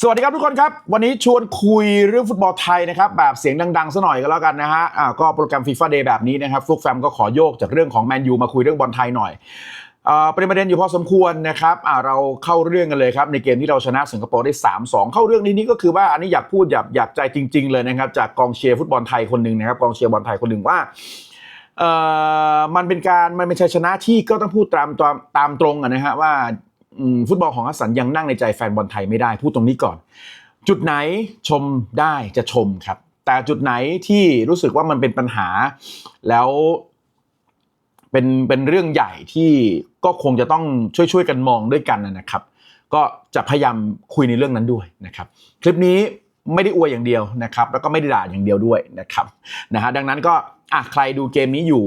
สวัสดีครับทุกคนครับ วันนี้ชวนคุยเรื่องฟุตบอลไทยนะครับ แบบเสียงดังๆซะหน่อยก็แล้วกันนะฮะอ่าก็โปรแกรมฟีฟ่าเดย์แบบนี้นะครับฟลุกแฟมก็ขอโยกจากเรื่องของแมนยูมาคุยเรื่องบอลไทยหน่อยอ่าเป็นประเด็นอยู่พอสมควรนะครับอ่าเราเข้าเรื่องกันเลยครับ ในเกมที่เราชนะสิงคโปร์ได้ 3-2 เข้าเรื่องนี้นี่ก็คือว่าอันนี้อยากพูดอยากอยากใจจริง ๆ เลยนะครับ จากกองเชียร์ฟุตบอลไทยคนหนึ่งนะครับกองเชียร์บอลไทยคนหนึ่งว่าเอ่อมันเป็นการมันเป็นชัยชนะที่ก็ต้องพูดตามตามตามตรงนะฮะว่า ฟุตบอลของฮัสสันยังนั่งในใจแฟนบอลไทยไม่ได้พูดตรงนี้ก่อน จุดไหนชมได้จะชมครับ แต่จุดไหนที่รู้สึกว่ามันเป็นปัญหาแล้วเป็นเป็นเรื่องใหญ่ที่ก็คงจะต้องช่วยช่วยๆกันมองด้วยกันนะครับ ก็จะพยายามคุยในเรื่องนั้นด้วยนะครับ คลิปนี้ไม่ได้อวยอย่างเดียวนะครับ แล้วก็ไม่ได้ด่าอย่างเดียวด้วยนะครับนะฮะดังนั้นก็อะใครดูเกมนี้อยู่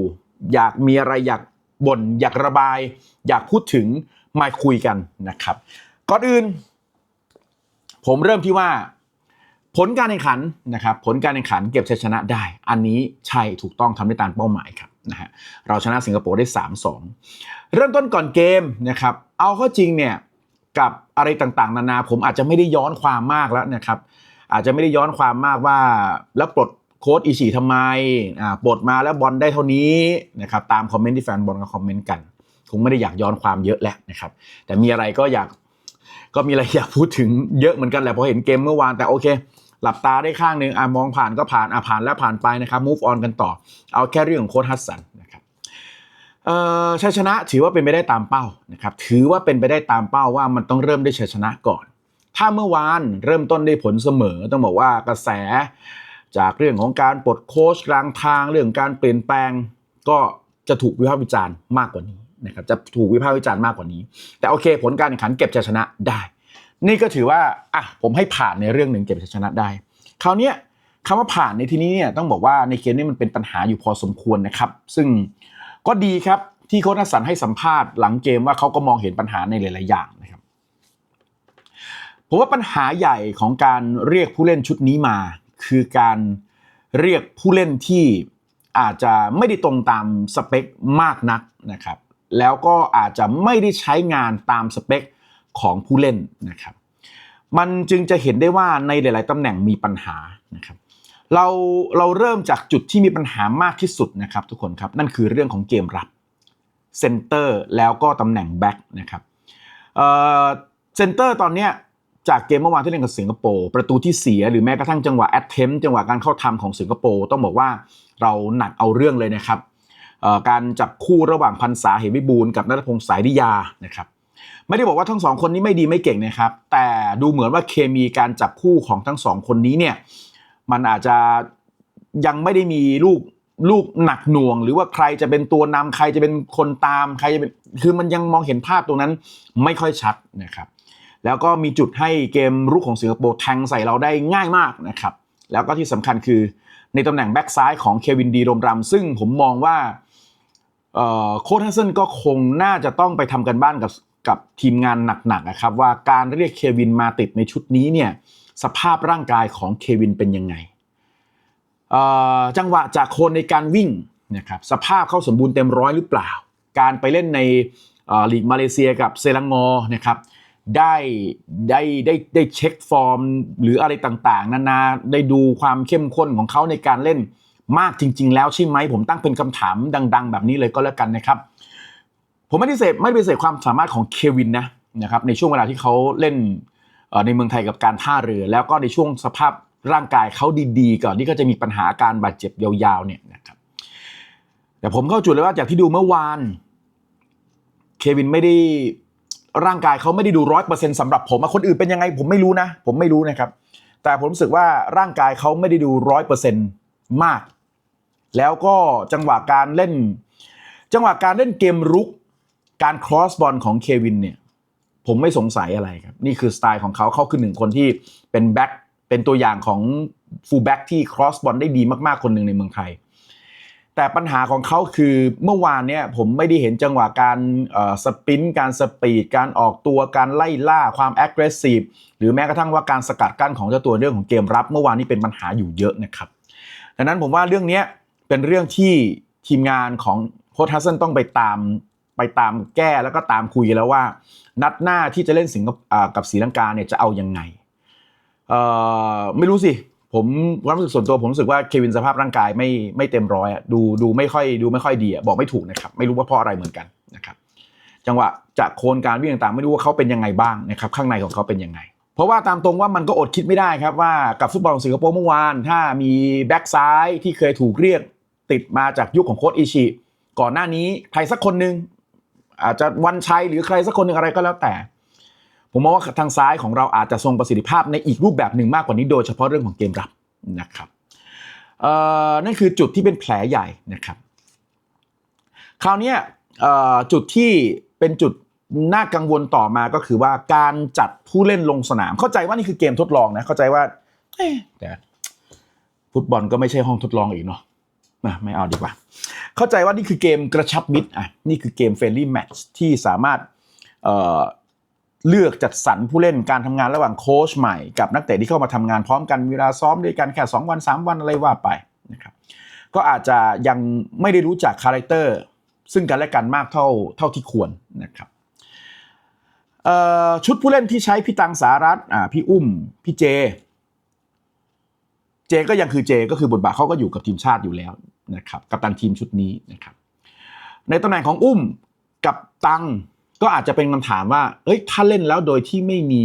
อยากมีอะไรอยากบ่นอยากระบาย อยากพูดถึง มาคุยกันนะครับ ก่อนอื่น ผมเริ่มที่ว่า ผลการแข่งขันนะครับ ผลการแข่งขันเก็บชัยชนะได้ อันนี้ใช่ถูกต้องทำได้ตามเป้าหมายครับนะฮะเราชนะสิงคโปร์ได้ 3-2 เริ่มต้นก่อนเกมนะครับ เอาเข้าจริงเนี่ยกับอะไรต่างๆ นานา ผมอาจจะไม่ได้ย้อนความมากแล้วนะครับ อาจจะไม่ได้ย้อนความมากว่าแล้วปลดโค้ดอิชิทำไมอ่าปลดมาแล้วบอลได้เท่านี้นะครับตามคอมเมนต์ที่แฟนบอลก็คอมเมนต์กัน คงไม่ได้อยากย้อนความเยอะแล้วนะครับ แต่มีอะไรก็อยากก็มีอะไรอยากพูดถึงเยอะเหมือนกันแหละเพราะเห็นเกมเมื่อวานแต่โอเค หลับตาได้ข้างหนึ่งอะมองผ่านก็ผ่านอะผ่านแล้วผ่านไปนะครับ move on กันต่อ เอาแค่เรื่องของโค้ชฮัสสันนะครับชัยชนะถือว่าเป็นไปได้ตามเป้านะครับ ถือว่าเป็นไปได้ตามเป้าว่ามันต้องเริ่มด้วยชัยชนะก่อน ถ้าเมื่อวานเริ่มต้นได้ผลเสมอ ต้องบอกว่ากระแส จากเรื่องของการปลดโค้ชกลางทางเรื่องการเปลี่ยนแปลง ก็จะถูกวิพากษ์วิจารณ์มากกว่านี้ นะครับจะถูกวิพากษ์วิจารณ์มากกว่านี้ แต่โอเค ผลการแข่งขันเก็บชัยชนะได้ นี่ก็ถือว่าอะผมให้ผ่านในเรื่องหนึ่งเก็บชัยชนะได้ คราวเนี้ยคำว่าผ่านในที่นี้เนี่ยต้องบอกว่าในเกมนี้มันเป็นปัญหาอยู่พอสมควรนะครับ ซึ่งก็ดีครับที่โค้ชนัสันให้สัมภาษณ์หลังเกมว่าเขาก็มองเห็นปัญหาในหลาย ๆ อย่างนะครับผมว่าปัญหาใหญ่ของการเรียกผู้เล่นชุดนี้มา คือการเรียกผู้เล่นที่อาจจะไม่ได้ตรงตามสเปคมากนักนะครับ แล้วก็อาจจะไม่ได้ใช้งานตามสเปคของผู้เล่นนะครับ มันจึงจะเห็นได้ว่าในหลาย ๆตำแหน่งมีปัญหานะครับ เราเราเริ่มจากจุดที่มีปัญหามากที่สุดนะครับ ทุกคนครับนั่นคือเรื่องของเกมรับเซนเตอร์แล้วก็ตำแหน่งแบ็คนะครับเซนเตอร์ตอนเนี้ยจากเกมเมื่อวานที่เล่นกับสิงคโปร์ประตูที่เสียหรือแม้กระทั่งจังหวะแอตเทมจังหวะการเข้าทำของสิงคโปร์ต้องบอกว่าเราหนักเอาเรื่องเลยนะครับ การจับคู่ระหว่างพันษาเหมวิบูลกับนัทพงศ์สายดิยานะครับไม่ได้บอกว่าทั้งสองคนนี้ไม่ดีไม่เก่งนะครับ แต่ดูเหมือนว่าเคมีการจับคู่ของทั้งสองคนนี้เนี่ยมันอาจจะยังไม่ได้มีลูกลูกหนักหน่วง หรือว่าใครจะเป็นตัวนำใครจะเป็นคนตามใครจะเป็นคือมันยังมองเห็นภาพตรงนั้นไม่ค่อยชัดนะครับ แล้วก็มีจุดให้เกมรุกของสิงคโปร์แทงใส่เราได้ง่ายมากนะครับ แล้วก็ที่สำคัญคือในตำแหน่งแบ็กซ้ายของเควินดีรมรัมซึ่งผมมองว่า โค้ชฮัสเซนก็คงน่าจะต้องไปทำกันบ้านกับกับทีมงานหนักๆนะครับว่าการเรียกเควินมาติดในชุดนี้เนี่ยสภาพร่างกายของเควินเป็นยังไงจังหวะจากโคนในการวิ่งนะครับสภาพเขาสมบูรณ์เต็มร้อยหรือเปล่า การไปเล่นในลีกมาเลเซียกับเซรังงอนะครับได้ได้ได้ได้เช็คฟอร์ม หรืออะไรต่างๆ นานาได้ดูความเข้มข้นของเขาในการเล่น มากจริง ๆ แล้วใช่ไหมผมตั้งเป็นคำถามดัง ๆ แบบนี้เลยก็แล้วกันนะครับ ผมไม่ได้เสพไม่ได้ปเสธความสามารถของเควินนะนะครับในช่วงเวลาที่เขาเล่นในเมืองไทยกับการท่าเรือ แล้วก็ในช่วงสภาพร่างกายเขาดีๆ ก่อนที่เขาจะมีปัญหาการบาดเจ็บยาวๆเนี่ยนะครับแต่ผมเข้าจุดเลยว่าจากที่ดูเมื่อวานเควินไม่ได้ร่างกายเขาไม่ได้ดูร้อยเปอร์เซ็นต์สำหรับผมคนอื่นเป็นยังไงผมไม่รู้นะ ผมไม่รู้นะครับ แต่ผมรู้สึกว่าร่างกายเขาไม่ได้ดูร้อยเปอร์เซ็นต์มาก แล้วก็จังหวะการเล่น จังหวะการเล่นเกมรุก การครอสบอลของเควินเนี่ย ผมไม่สงสัยอะไรครับ นี่คือสไตล์ของเขาเขาคือหนึ่งคนที่เป็นแบ็คเป็นตัวอย่างของฟูลแบ็กที่ครอสบอลได้ดีมากๆ คนหนึ่งในเมืองไทย แต่ปัญหาของเขาคือเมื่อวานเนี่ยผมไม่ได้เห็นจังหวะการสปินการสปีด การออกตัวการไล่ล่าความแอคทีฟหรือแม้กระทั่งว่าการสกัดกั้นของเจ้าตัวเรื่องของเกมรับ เมื่อวานนี้เป็นปัญหาอยู่เยอะนะครับดังนั้นผมว่าเรื่องนี้ เป็นเรื่องที่ทีมงานของโค้ชฮัสเซนต้องไปตามไปตามแก้แล้วก็ตามคุยแล้วว่า นัดหน้าที่จะเล่นสิงกับศรีลังกาเนี่ยจะเอายังไงไม่รู้สิผมความรู้สึกส่วนตัวผมรู้สึกว่าเควินสภาพร่างกายไม่ไม่เต็มร้อยดูดูไม่ค่อยดูไม่ค่อยดีบอกไม่ถูกนะครับ ไม่รู้ว่าเพราะอะไรเหมือนกันนะครับ จังหวะจากโคนการวิ่งต่างๆ ไม่รู้ว่าเขาเป็นยังไงบ้างนะครับข้างในของเขาเป็นยังไง เพราะว่าตามตรงว่ามันก็อดคิดไม่ได้ครับว่ากับฟุตบอลสิงคโปร์เมื่อวาน ถ้ามีแบ็กซ้ายที่เคยถูกเรียก ติดมาจากยุคของโค้ชอิชิก่อนหน้านี้ใครสักคนหนึ่งอาจจะวันชัยหรือใครสักคนหนึ่งอะไรก็แล้วแต่ ผมมองว่าทางซ้ายของเราอาจจะทรงประสิทธิภาพในอีกรูปแบบหนึ่งมากกว่านี้โดยเฉพาะเรื่องของเกมรับนะครับนั่นคือจุดที่เป็นแผลใหญ่นะครับ คราวนี้จุดที่เป็นจุดน่ากังวลต่อมาก็คือว่าการจัดผู้เล่นลงสนาม เข้าใจว่านี่คือเกมทดลองนะเข้าใจว่าแต่ฟุตบอลก็ไม่ใช่ห้องทดลองอีกเนาะ ไม่เอาดีกว่า เข้าใจว่านี่คือเกมกระชับมิตรอะนี่คือเกมเฟรนลี่แมตช์ที่สามารถเเลือกจัดสรรผู้เล่นการทำงานระหว่างโค้ชใหม่กับนักเตะที่เข้ามาทำงานพร้อมกันเวลาซ้อมด้วยกันแค่2วัน 3 วันอะไรว่าไปนะครับก็อาจจะยังไม่ได้รู้จักคาแรคเตอร์ซึ่งกันและกันมากเท่าเท่าที่ควรนะครับชุดผู้เล่นที่ใช้พี่ตังสารัตอ่าพี่อุ้ม พี่เจ เจก็ยังคือเจก็คือบทบาทเขาก็อยู่กับทีมชาติอยู่แล้วนะครับกับตันทีมชุดนี้นะครับในตำแหน่งของอุ้มกับตังก็อาจจะเป็นคำถามว่าเอ้ยถ้าเล่นแล้วโดยที่ไม่มี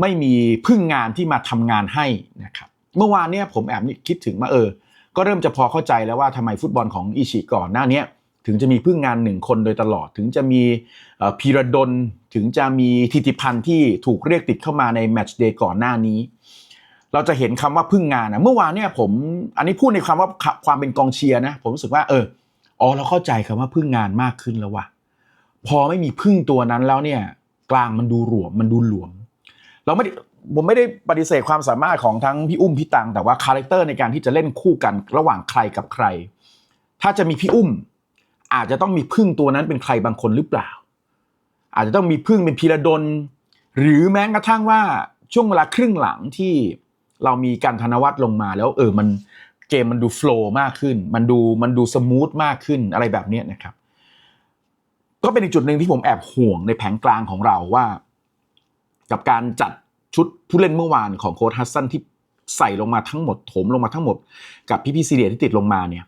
ไม่มีพึ่งงานที่มาทำงานให้นะครับเมื่อวานเนี่ยผมแอบคิดถึงมาเออ ก็เริ่มจะพอเข้าใจแล้วว่าทำไมฟุตบอลของอิชิก่อนหน้านี้ถึงจะมีพึ่งงานหนึ่งคนโดยตลอด ถึงจะมีเอ่อพีระดลถึงจะมีทิติพันธ์ที่ถูกเรียกติดเข้ามาในแมตช์เดย์ก่อนหน้านี้ เราจะเห็นคำว่าพึ่งงานนะเมื่อวานเนี่ยผมอันนี้พูดในความว่าความเป็นกองเชียร์นะ ผมรู้สึกว่าเอออ๋อเราเข้าใจคำว่าพึ่งงานมากขึ้นแล้วว่ะพอไม่มีพึ่งตัวนั้นแล้วเนี่ย กลางมันดูหลวมมันดูหลวม เราไม่ผมไม่ได้ปฏิเสธความสามารถของทั้งพี่อุ้มพี่ตัง แต่ว่าคาแรคเตอร์ในการที่จะเล่นคู่กันระหว่างใครกับใคร ถ้าจะมีพี่อุ้ม อาจจะต้องมีพึ่งตัวนั้นเป็นใครบางคนหรือเปล่า อาจจะต้องมีพึ่งเป็นพีระดลหรือแม้กระทั่งว่าช่วงเวลาครึ่งหลังที่ เรามีการธนวัฒน์ลงมาแล้วเออมันเกมมันดูโฟล์มากขึ้น มันดูมันดูสมูทมากขึ้นอะไรแบบนี้นะครับ ก็เป็นอีกจุดหนึ่งที่ผมแอบห่วงในแผงกลางของเราว่า กับการจัดชุดผู้เล่นเมื่อวานของโค้ชฮัสซันที่ใส่ลงมาทั้งหมดถมลงมาทั้งหมด กับพี่พี่ซีเรียที่ติดลงมาเนี่ย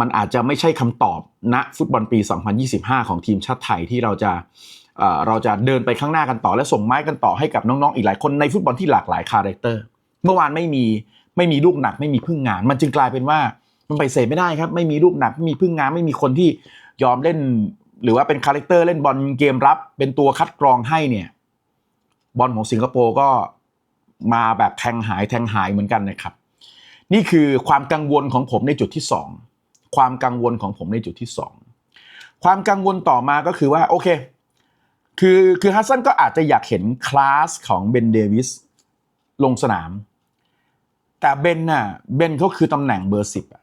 มันอาจจะไม่ใช่คำตอบณฟุตบอลปี 2025 ของทีมชาติไทยที่เราจะ เราจะเดินไปข้างหน้ากันต่อและส่งไม้กันต่อให้กับน้องๆ อีกหลายคนในฟุตบอลที่หลากหลายคาแรคเตอร์ เมื่อวานไม่มีไม่มีลูกหนักไม่มีพึ่งงาน มันจึงกลายเป็นว่ามันไปเสพไม่ได้ครับ ไม่มีลูกหนักไม่มีพึ่งงานไม่มีคนที่ยอมเล่น หรือว่าเป็นคาแรคเตอร์เล่นบอลเกมรับ เป็นตัวคัดกรองให้เนี่ยบอลของสิงคโปร์ก็มาแบบแทงหายแทงหายเหมือนกันนะครับ นี่คือความกังวลของผมในจุดที่สองความกังวลของผมในจุดที่สองความกังวลต่อมาก็คือว่าโอเค คือคือฮัสซันก็อาจจะอยากเห็นคลาสของเบนเดวิสลงสนาม แต่เบนน่ะเบนเขาคือตำแหน่งเบอร์สิบอะ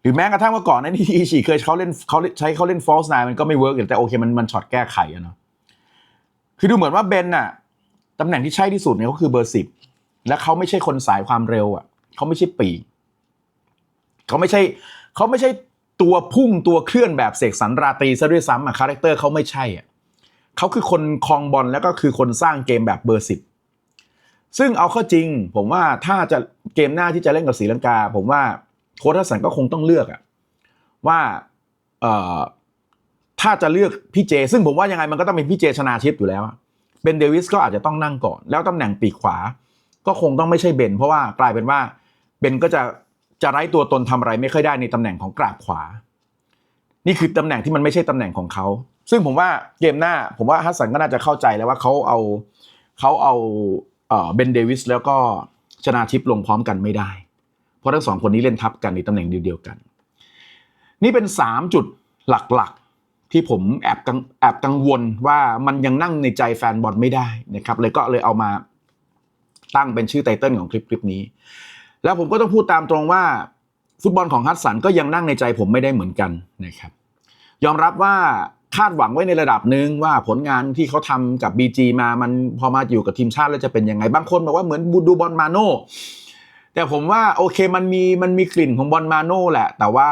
หรือแม้กระทั่งว่าก่อนนั้นที่อิชิเคยเขาเล่นเขาใช้เขาเล่นฟอลส์ไนมันก็ไม่เวิร์กแต่โอเคมันมันช็อตแก้ไขอะเนาะคือดูเหมือนว่าเบนน่ะตำแหน่งที่ใช่ที่สุดเนี่ยเขาคือเบอร์สิบและเขาไม่ใช่คนสายความเร็วอะเขาไม่ใช่ปีเขาไม่ใช่เขาไม่ใช่ตัวพุ่งตัวเคลื่อนแบบเสกสรรราตรีซะด้วยซ้ำอะคาแรคเตอร์เขาไม่ใช่อะ เขาคือคนคลองบอลแล้วก็คือคนสร้างเกมแบบเบอร์สิบซึ่งเอาเข้าจริง ผมว่าถ้าจะเกมหน้าที่จะเล่นกับศรีลังกา ผมว่าโค้ชทัศสันก็คงต้องเลือกอะว่าเออถ้าจะเลือกพี่เจ ซึ่งผมว่ายังไงมันก็ต้องเป็นพี่เจชนาชิปอยู่แล้วเบนเดวิสก็อาจจะต้องนั่งก่อน แล้วตำแหน่งปีกขวา ก็คงต้องไม่ใช่เบน เพราะว่ากลายเป็นว่าเบนก็จะจะไร้ตัวตนทำอะไรไม่ค่อยได้ในตำแหน่งของกราบขวา นี่คือตำแหน่งที่มันไม่ใช่ตำแหน่งของเขา ซึ่งผมว่าเกมหน้าผมว่าฮัสสันก็น่าจะเข้าใจแล้วว่าเขาเอาเขาเอาเบนเดวิสแล้วก็ชนาทิพย์ลงพร้อมกันไม่ได้ เพราะทั้งสองคนนี้เล่นทับกันในตำแหน่งเดียวกัน นี่เป็น 3 จุดหลักๆ ที่ผมแอบกังแอบกังวลว่ามันยังนั่งในใจแฟนบอลไม่ได้นะครับเลยก็เลยเอามาตั้งเป็นชื่อไตเติลของคลิปคลิปนี้ แล้วผมก็ต้องพูดตามตรงว่า ฟุตบอลของฮัตสันก็ยังนั่งในใจผมไม่ได้เหมือนกันนะครับ ยอมรับว่า คาดหวังไว้ในระดับหนึ่งว่าผลงานที่เขาทำกับ BG มามันพอมาอยู่กับทีมชาติแล้วจะเป็นยังไง บางคนบอกว่าเหมือนบูดูบอลมาโน่แต่ผมว่าโอเคมันมีมันมีกลิ่นของบอลมาโน่แหละ แต่ว่า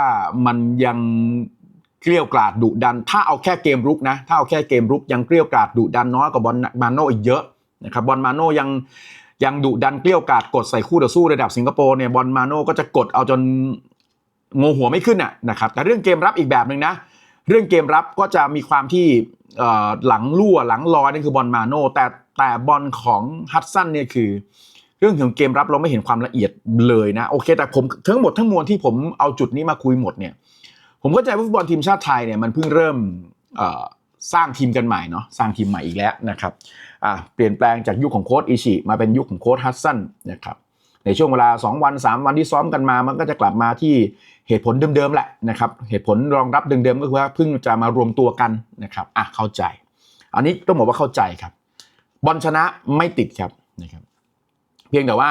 มันยังเกลี้ยวกล่อดดุดัน ถ้าเอาแค่เกมรุกนะถ้าเอาแค่เกมรุกยังเกลี้ยวกล่อดดุดันน้อยกว่าบอลมาโน่อีกเยอะนะครับบอลมาโน่ยังยังดุดันเกลี้ยวกราดกดใส่คู่ต่อสู้ระดับสิงคโปร์เนี่ยบอลมาโน่ก็จะกดเอาจนงงหัวไม่ขึ้นน่ะนะครับแต่เรื่องเกมรับอีกแบบหนึ่งนะ เรื่องเกมรับก็จะมีความที่หลังรั่วหลังลอยนั่คือบอลมาโน่แต่แต่บอลของฮัตสันเนี่ยคือ เรื่องของเกมรับเราไม่เห็นความละเอียดเลยนะโอเค แต่ผมทั้งหมดทั้งมวลที่ผมเอาจุดนี้มาคุยหมดเนี่ยผมเข้าใจว่าฟุตบอลทีมชาติไทยเนี่ยมันเพิ่งเริ่มสร้างทีมกันใหม่เนาะสร้างทีมใหม่อีกแล้วนะครับเปลี่ยนแปลงจากยุคของโค้ชอิชิมาเป็นยุคของโค้ชฮัตสันนะครับในช่วงเวลา 2 วัน 3 วันที่ซ้อมกันมา มันก็จะกลับมาที่ เหตุผลเดิมๆแหละนะครับเหตุผลรองรับเดิมๆก็คือว่าเพิ่งจะมารวมตัวกันนะครับอะเข้าใจ อันนี้ต้องบอกว่าเข้าใจครับบอลชนะไม่ติดครับนะครับเพียงแต่ว่า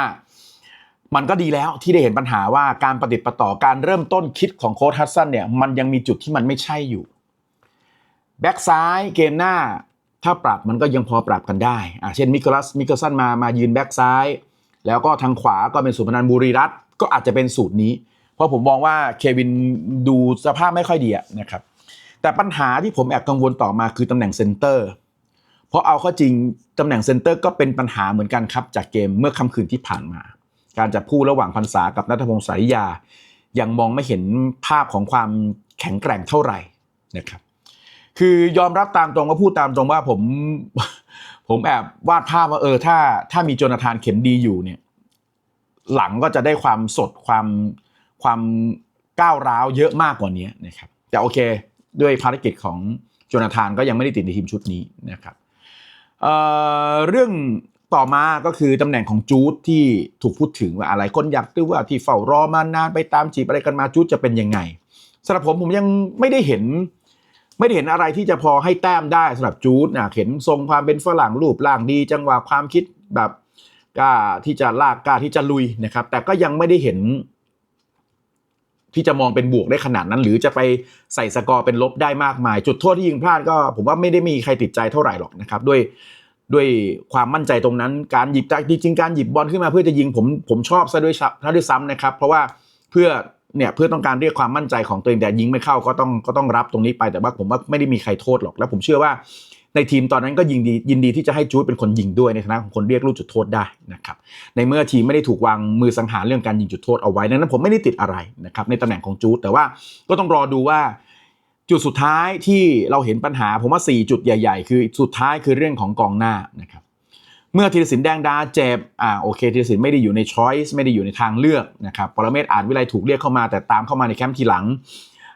มันก็ดีแล้วที่ได้เห็นปัญหาว่าการปฏิดประต่อการเริ่มต้นคิดของโค้ชฮัตสันเนี่ยมันยังมีจุดที่มันไม่ใช่อยู่แบ็กซ้ายเกมหน้าถ้าปรับมันก็ยังพอปรับกันได้อะเช่นมิคลัสมิคลสันมามายืนแบ็กซ้าย แล้วก็ทางขวาก็เป็นสุพนันบุรีรัตน์ก็อาจจะเป็นสูตรนี้ เพราะผมมองว่าเควินดูสภาพไม่ค่อยดีนะครับ แต่ปัญหาที่ผมแอบกังวลต่อมาคือตำแหน่งเซนเตอร์ เพราะเอาข้าจริงตำแหน่งเซนเตอร์ก็เป็นปัญหาเหมือนกันครับ จากเกมเมื่อค่ำคืนที่ผ่านมา การจับคู่ระหว่างพันษากับนัทพงศ์สาริยา ยังมองไม่เห็นภาพของความแข็งแกร่งเท่าไหร่นะครับคือยอมรับตามตรงก็พูดตามตรงว่าผมผมแอบวาดภาพว่าเออถ้าถ้ามีโจนาธานเข็มดีอยู่เนี่ย หลังก็จะได้ความสดความ ความก้าวร้าวเยอะมากกว่านี้นะครับแต่โอเคด้วยภารกิจของโจนาธานก็ยังไม่ได้ติดในทีมชุดนี้นะครับเเรื่องต่อมาก็คือตำแหน่งของจูดที่ถูกพูดถึงว่าอะไรคนอยากดูว่าที่เฝ้ารอมานานไปตามจีบอะไรกันมาจูดจะเป็นยังไงสำหรับผมผมยังไม่ได้เห็น ไม่ได้เห็นอะไรที่จะพอให้แต้มได้สำหรับจูดนะเห็นทรงความเป็นฝรั่งรูปร่างดี จังหวะความคิดแบบกล้าที่จะลากกล้าที่จะลุยนะครับ แต่ก็ยังไม่ได้เห็น ที่จะมองเป็นบวกได้ขนาดนั้น หรือจะไปใส่สกอร์เป็นลบได้มากมาย จุดโทษที่ยิงพลาดก็ ผมว่าไม่ได้มีใครติดใจเท่าไหร่หรอกนะครับ ด้วยด้วยความมั่นใจตรงนั้นการหยิบจากจริงการหยิบบอลขึ้นมาเพื่อจะยิงผมผมชอบซะด้วยซ้ำถ้าด้วยซ้ำนะครับ เพราะว่าเพื่อเนี่ยเพื่อต้องการเรียกความมั่นใจของตัวเองแต่ยิงไม่เข้าก็ต้องก็ต้องรับตรงนี้ไปแต่ว่าผมว่าไม่ได้มีใครโทษหรอก แล้วผมเชื่อว่า ในทีมตอนนั้นก็ยิงดียินดีที่จะให้จูดเป็นคนยิงด้วยในฐานะของคนเรียกลูกจุดโทษได้นะครับในเมื่อทีมไม่ได้ถูกวางมือสังหารเรื่องการยิงจุดโทษเอาไว้นั้นผมไม่ได้ติดอะไรนะครับในตำแหน่งของจูดแต่ว่าก็ต้องรอดูว่าจุดสุดท้ายที่เราเห็นปัญหาผมว่า 4 จุดใหญ่ ๆ คือสุดท้ายคือเรื่องของกองหน้านะครับเมื่อธีรศิลป์แดงดาเจ็บอ่าโอเคธีรศิลป์ไม่ได้อยู่ในช้อยส์ไม่ได้อยู่ในทางเลือกนะครับปรเมศอาจวิไลถูกเรียกเข้ามาแต่ตามเข้ามาในแคมป์ทีหลัง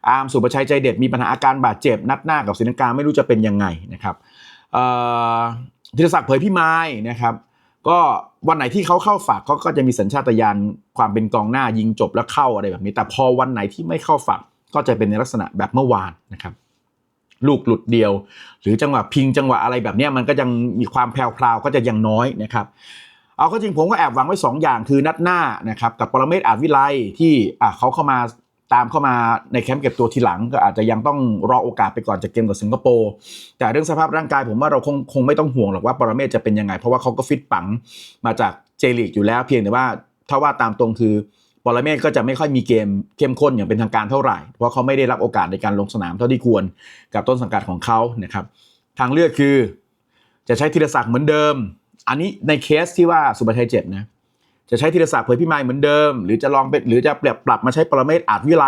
อาร์มสุประชัยใจเด็ดมีปัญหาอาการบาดเจ็บ นัดหน้ากับศรีลังกาไม่รู้จะเป็นยังไงนะครับธีรศักดิ์เผยพิมายนะครับ ก็วันไหนที่เขาเข้าฝากเขาก็จะมีสัญชาตญาณความเป็นกองหน้ายิงจบแล้วเข้าอะไรแบบนี้ แต่พอวันไหนที่ไม่เข้าฝากก็จะเป็นในลักษณะแบบเมื่อวานนะครับ ลูกหลุดเดียว หรือจังหวะพิงจังหวะอะไรแบบนี้มันก็ยังมีความแพรวๆก็จะยังน้อยนะครับเอาเข้าจริงผมก็แอบหวังไว้สองอย่างคือนัดหน้านะครับกับปรเมศอาจวิไลที่เขาเข้ามา ตามเข้ามาในแคมป์เก็บตัวทีหลังก็อาจจะยังต้องรอโอกาสไปก่อนจากเกมกับสิงคโปร์แต่เรื่องสภาพร่างกายผมว่าเราคงคงไม่ต้องห่วงหรอกว่าปรเมศจะเป็นยังไง เพราะว่าเขาก็ฟิตปังมาจากเจลีกอยู่แล้ว เพียงแต่ว่าถ้าว่าตามตรงคือปรเมศก็จะไม่ค่อยมีเกมเข้มข้นอย่างเป็นทางการเท่าไหร่ เพราะเขาไม่ได้รับโอกาสในการลงสนามเท่าที่ควรกับต้นสังกัดของเขานะครับทางเลือกคือ จะใช้ธีรศักดิ์เหมือนเดิม อันนี้ในเคสที่ว่าสุภชัยเจ็บนะ จะใช้ธีรศักดิ์เผยพิมายเหมือนเดิม หรือจะลองเป็นหรือจะเปรียบปรับมาใช้ปรเมศอาจวิไล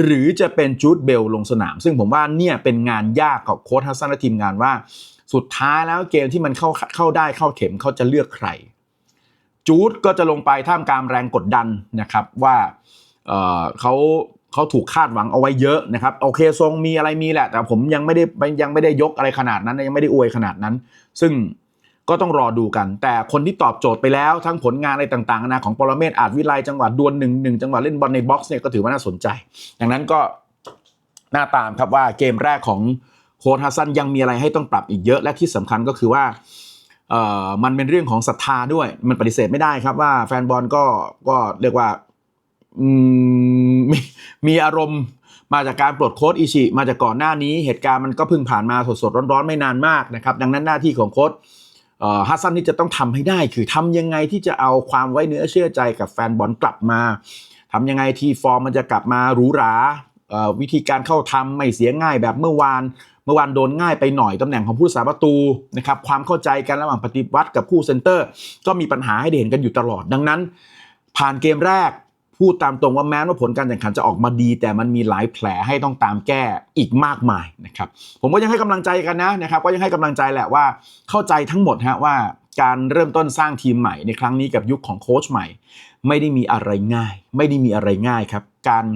หรือจะเป็นจูดเบลลงสนาม ซึ่งผมว่าเนี่ยเป็นงานยากของโค้ชฮัสซันและทีมงานว่า สุดท้ายแล้วเกมที่มันเข้าเข้าได้เข้าเข็มเขาจะเลือกใคร จูดก็จะลงไปท่ามกลางแรงกดดันนะครับว่าเเขาเขาถูกคาดหวังเอาไว้เยอะนะครับโอเคทรงมีอะไรมีแหละ แต่ผมยังไม่ได้ยังไม่ได้ยกอะไรขนาดนั้นยังไม่ได้อวยขนาดนั้น ซึ่ง ก็ต้องรอดูกัน แต่คนที่ตอบโจทย์ไปแล้วทั้งผลงานอะไรต่างๆนานาของปรเมศอาจวิไลจังหวะดวลหนึ่งหนึ่งจังหวะเล่นบอลในบ็อกซ์เนี่ยก็ถือว่าน่าสนใจ ดังนั้นก็น่าตามครับว่าเกมแรกของโค้ชฮัสซันยังมีอะไรให้ต้องปรับอีกเยอะและที่สำคัญก็คือว่ามันเป็นเรื่องของศรัทธาด้วย มันปฏิเสธไม่ได้ครับว่าแฟนบอลก็ก็เรียกว่ามมีมีอารมณ์มาจากการปลดโค้ชอิชิ มาจากก่อนหน้านี้ เหตุการณ์มันก็เพิ่งผ่านมาสดๆร้อนๆไม่นานมากนะครับ ดังนั้นหน้าที่ของโค้ช ฮัสซันนี่จะต้องทำให้ได้ คือทำยังไงที่จะเอาความไว้เนื้อเชื่อใจกับแฟนบอลกลับมาทำยังไงที่ฟอร์มมันจะกลับมาหรูหราวิธีการเข้าทำไม่เสียง่ายแบบเมื่อวาน เมื่อวานโดนง่ายไปหน่อยตำแหน่งของผู้รักษาประตูนะครับความเข้าใจกันระหว่างปฏิวัติกับคู่เซนเตอร์ ก็มีปัญหาให้ได้เห็นกันอยู่ตลอดดังนั้น ผ่านเกมแรก พูดตามตรงว่าแม้ว่าผลการแข่งขันจะออกมาดี แต่มันมีหลายแผลให้ต้องตามแก้อีกมากมายนะครับผมก็ยังให้กำลังใจกันนะนะครับก็ยังให้กำลังใจแหละว่าเข้าใจทั้งหมดฮะว่าการเริ่มต้นสร้างทีมใหม่ในครั้งนี้กับยุคของโค้ชใหม่ ไม่ได้มีอะไรง่าย ไม่ได้มีอะไรง่ายครับ การ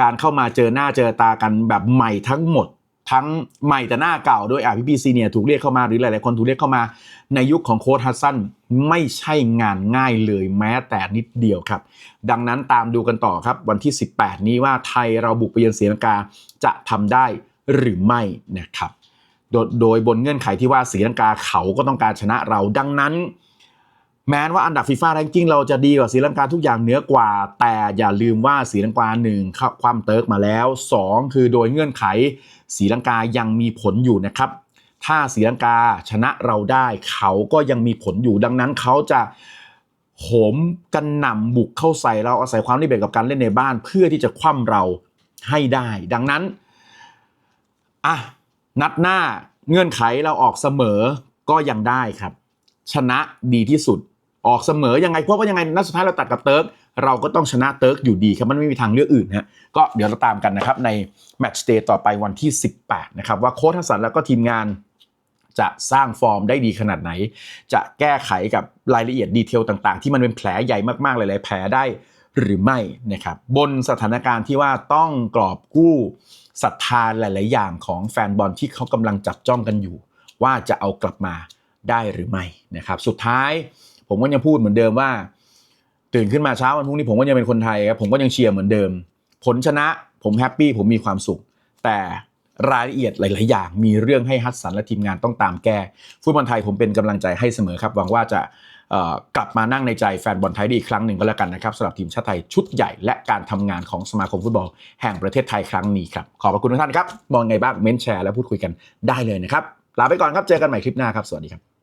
การเข้ามาเจอหน้าเจอตากันแบบใหม่ทั้งหมด ทั้งใหม่แต่หน้าเก่าโดยอะพี่พีซีเนี่ยถูกเรียกเข้ามาหรือหลาย ๆ คนถูกเรียกเข้ามาในยุคของโค้ชฮัสซันไม่ใช่งานง่ายเลยแม้แต่นิดเดียวครับ ดังนั้นตามดูกันต่อครับวันที่ 18 นี้ว่าไทยเราบุกไปเยือนศรีลังกาจะทำได้หรือไม่นะครับโดยโดยบนเงื่อนไขที่ว่าศรีลังกาเขาก็ต้องการชนะเราดังนั้น แม้ว่าอันดับฟีฟ่าแรงกิ้งเราจะดีกว่าศรีลังกาทุกอย่างเหนือกว่า แต่อย่าลืมว่าศรีลังกาหนึ่งความเติร์กมาแล้ว 2 คือโดยเงื่อนไข ศรีลังกายังมีผลอยู่นะครับ ถ้าศรีลังกาชนะเราได้เขาก็ยังมีผลอยู่ดังนั้นเขาจะโหมกันหน่ำบุกเข้าใส่เราอาศัยความได้เรียบกับการเล่นในบ้าน เพื่อที่จะคว่ำเราให้ได้ ดังนั้นอะนัดหน้าเงื่อนไขเราออกเสมอก็ยังได้ครับ ชนะดีที่สุด ออกเสมอยังไงเพราะว่ายังไงนัดสุดท้ายเราตัดกับเติร์กเราก็ต้องชนะเติร์กอยู่ดีครับมันไม่มีทางเลือกอื่นฮะก็เดี๋ยวเราตามกันนะครับในแมตช์เดย์ต่อไปวันที่ 18 นะครับ ว่าโค้ชทัศน์แล้วก็ทีมงานจะสร้างฟอร์มได้ดีขนาดไหน จะแก้ไขกับรายละเอียดดีเทลต่างๆ ที่มันเป็นแผลใหญ่มากๆหลายๆแผลได้หรือไม่นะครับบนสถานการณ์ที่ว่าต้องกรอบกู้ศรัทธาหลาย ๆ อย่างของแฟนบอลที่เขากำลังจับจ้องกันอยู่ ว่าจะเอากลับมาได้หรือไม่นะครับสุดท้าย ผมก็ยังพูดเหมือนเดิมว่า ตื่นขึ้นมาเช้าวันพรุ่งนี้ผมก็ยังเป็นคนไทยครับผมก็ยังเชียร์เหมือนเดิม ผลชนะผมแฮปปี้ผมมีความสุข แต่รายละเอียดหลาย ๆ อย่าง มีเรื่องให้ฮัตสันและทีมงานต้องตามแก้ฟุตบอลไทยผมเป็นกำลังใจให้เสมอครับหวังว่าจะกลับมานั่งในใจแฟนบอลไทยได้อีกครั้งหนึ่งก็แล้วกันนะครับสำหรับทีมชาติไทยชุดใหญ่และการทำงานของสมาคมฟุตบอลแห่งประเทศไทยครั้งนี้ครับ ขอบพระคุณทุกท่านครับ มองไงบ้างเม้นแชร์และพูดคุยกันได้เลยนะครับ ลาไปก่อนครับ เจอกันใหม่คลิปหน้าครับ สวัสดีครับ